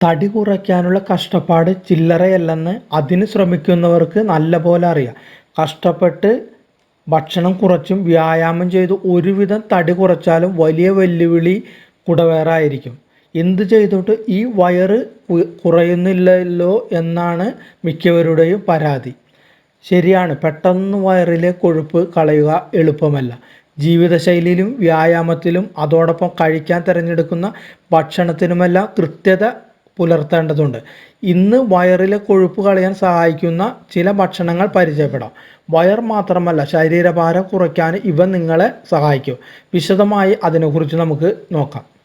തടി കുറയ്ക്കാനുള്ള കഷ്ടപ്പാട് ചില്ലറയല്ലെന്ന് അതിന് ശ്രമിക്കുന്നവർക്ക് നല്ല പോലെ അറിയാം. കഷ്ടപ്പെട്ട് ഭക്ഷണം കുറച്ചും വ്യായാമം ചെയ്ത് ഒരുവിധം തടി കുറച്ചാലും വലിയ വെല്ലുവിളി കുടവേറായിരിക്കും. എന്ത് ചെയ്തിട്ട് ഈ വയറ് കുറയുന്നില്ലല്ലോ എന്നാണ് മിക്കവരുടെയും പരാതി. ശരിയാണ് പെട്ടെന്ന് വയറിലെ കൊഴുപ്പ് കളയുക എളുപ്പമല്ല. ജീവിതശൈലിയിലും വ്യായാമത്തിലും അതോടൊപ്പം കഴിക്കാൻ തിരഞ്ഞെടുക്കുന്ന ഭക്ഷണത്തിനുമെല്ലാം കൃത്യത പുലർത്തേണ്ടതുണ്ട്. ഇന്ന് വയറിലെ കൊഴുപ്പ് കളയാൻ സഹായിക്കുന്ന ചില ഭക്ഷണങ്ങൾ പരിചയപ്പെടാം. വയർ മാത്രമല്ല ശരീരഭാരം കുറയ്ക്കാൻ ഇവ നിങ്ങളെ സഹായിക്കും. വിശദമായി അതിനെക്കുറിച്ച് നമുക്ക് നോക്കാം.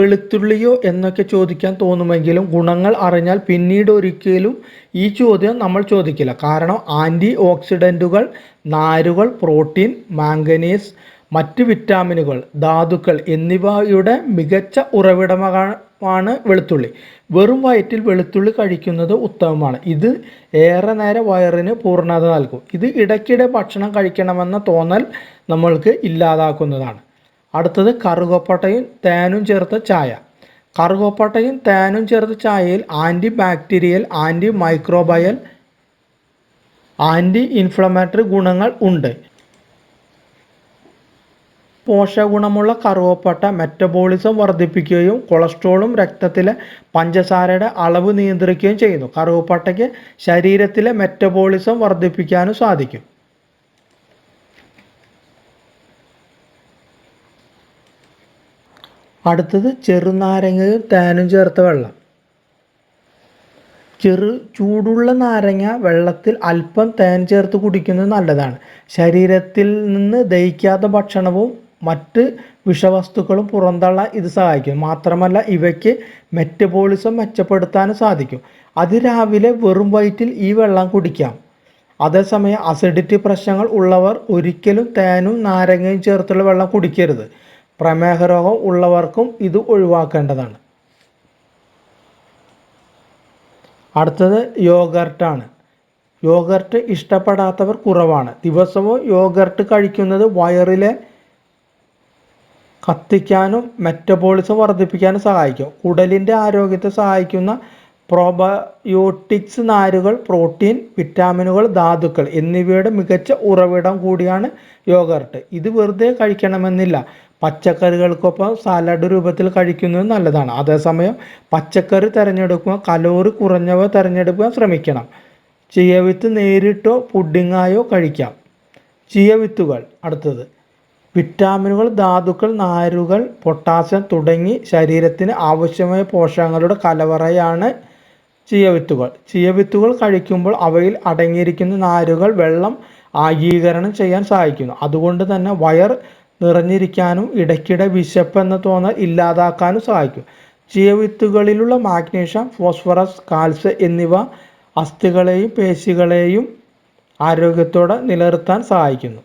വെളുത്തുള്ളിയോ എന്നൊക്കെ ചോദിക്കാൻ തോന്നുമെങ്കിലും ഗുണങ്ങൾ അറിഞ്ഞാൽ പിന്നീട് ഒരിക്കലും ഈ ചോദ്യം നമ്മൾ ചോദിക്കില്ല. കാരണം ആന്റി ഓക്സിഡന്റുകൾ നാരുകൾ പ്രോട്ടീൻ മാംഗനീസ് മറ്റ് വിറ്റാമിനുകൾ ധാതുക്കൾ എന്നിവയുടെ മികച്ച ഉറവിടമാണ് വെളുത്തുള്ളി. വെറും വയറ്റിൽ വെളുത്തുള്ളി കഴിക്കുന്നത് ഉത്തമമാണ്. ഇത് ഏറെ നേരം വയറിന് പൂർണത നൽകും. ഇത് ഇടയ്ക്കിടെ ഭക്ഷണം കഴിക്കണമെന്ന തോന്നൽ നമ്മൾക്ക് ഇല്ലാതാക്കുന്നതാണ്. അടുത്തത് കറുകപ്പട്ടയും തേനും ചേർത്ത ചായ. കറുകപ്പട്ടയും തേനും ചേർത്ത ചായയിൽ anti bacterial anti microbial anti inflammatory ഗുണങ്ങൾ ഉണ്ട്. പോഷകഗുണമുള്ള കറുവപ്പട്ട മെറ്റബോളിസം വർദ്ധിപ്പിക്കുകയും കൊളസ്ട്രോളും രക്തത്തിലെ പഞ്ചസാരയുടെ അളവ് നിയന്ത്രിക്കുകയും ചെയ്യുന്നു. കറുവപ്പട്ടയ്ക്ക് ശരീരത്തിലെ മെറ്റബോളിസം വർദ്ധിപ്പിക്കാനും സാധിക്കും. അടുത്തത് ചെറുനാരങ്ങയും തേനും ചേർത്ത വെള്ളം. ചെറു ചൂടുള്ള നാരങ്ങ വെള്ളത്തിൽ അല്പം തേൻ ചേർത്ത് കുടിക്കുന്നത് നല്ലതാണ്. ശരീരത്തിൽ നിന്ന് ദഹിക്കാത്ത ഭക്ഷണവും മറ്റ് വിഷവസ്തുക്കളും പുറന്തള്ള ഇത് സഹായിക്കും. മാത്രമല്ല ഇവയ്ക്ക് മെറ്റബോളിസം മെച്ചപ്പെടുത്താനും സാധിക്കും. അതിരാവിലെ വെറും വയറ്റിൽ ഈ വെള്ളം കുടിക്കാം. അതേസമയം അസിഡിറ്റി പ്രശ്നങ്ങൾ ഉള്ളവർ ഒരിക്കലും തേനും നാരങ്ങയും ചേർത്തുള്ള വെള്ളം കുടിക്കരുത്. പ്രമേഹ രോഗം ഉള്ളവർക്കും ഇത് ഒഴിവാക്കേണ്ടതാണ്. അടുത്തത് യോഗർട്ടാണ് യോഗർട്ട് ഇഷ്ടപ്പെടാത്തവർ കുറവാണ്. ദിവസവും യോഗർട്ട് കഴിക്കുന്നത് വയറിലെ കത്തിക്കാനും മെറ്റബോളിസം വർദ്ധിപ്പിക്കാനും സഹായിക്കും. കുടലിന്റെ ആരോഗ്യത്തെ സഹായിക്കുന്ന പ്രോബയോട്ടിക്സ് നാരുകൾ പ്രോട്ടീൻ വിറ്റാമിനുകൾ ധാതുക്കൾ എന്നിവയുടെ മികച്ച ഉറവിടം കൂടിയാണ് യോഗർട്ട്. ഇത് വെറുതെ കഴിക്കണമെന്നില്ല. പച്ചക്കറികൾക്കൊപ്പം സാലഡ് രൂപത്തിൽ കഴിക്കുന്നത് നല്ലതാണ്. അതേസമയം പച്ചക്കറി തിരഞ്ഞെടുക്കുക കലോറി കുറഞ്ഞവ തിരഞ്ഞെടുക്കാൻ ശ്രമിക്കണം. ചിയവിത്ത് നേരിട്ടോ പുഡിങ്ങായോ കഴിക്കാം. ചിയവിത്തുകൾ അടുത്തത് വിറ്റാമിനുകൾ ധാതുക്കൾ നാരുകൾ പൊട്ടാസ്യം തുടങ്ങി ശരീരത്തിന് ആവശ്യമായ പോഷകങ്ങളുടെ കലവറയാണ് ചിയവിത്തുകൾ ചിയവിത്തുകൾ കഴിക്കുമ്പോൾ അവയിൽ അടങ്ങിയിരിക്കുന്ന നാരുകൾ വെള്ളം ആഗീകരണം ചെയ്യാൻ സഹായിക്കുന്നു. അതുകൊണ്ട് തന്നെ വയർ നിറഞ്ഞിരിക്കാനും ഇടയ്ക്കിടെ വിശപ്പെന്ന തോന്നൽ ഇല്ലാതാക്കാനും സഹായിക്കും. ജീവിത്തുകളിലുള്ള മാഗ്നീഷ്യം ഫോസ്ഫറസ് കാൽസ്യം എന്നിവ അസ്ഥികളെയും പേശികളെയും ആരോഗ്യത്തോടെ നിലനിർത്താൻ സഹായിക്കുന്നു.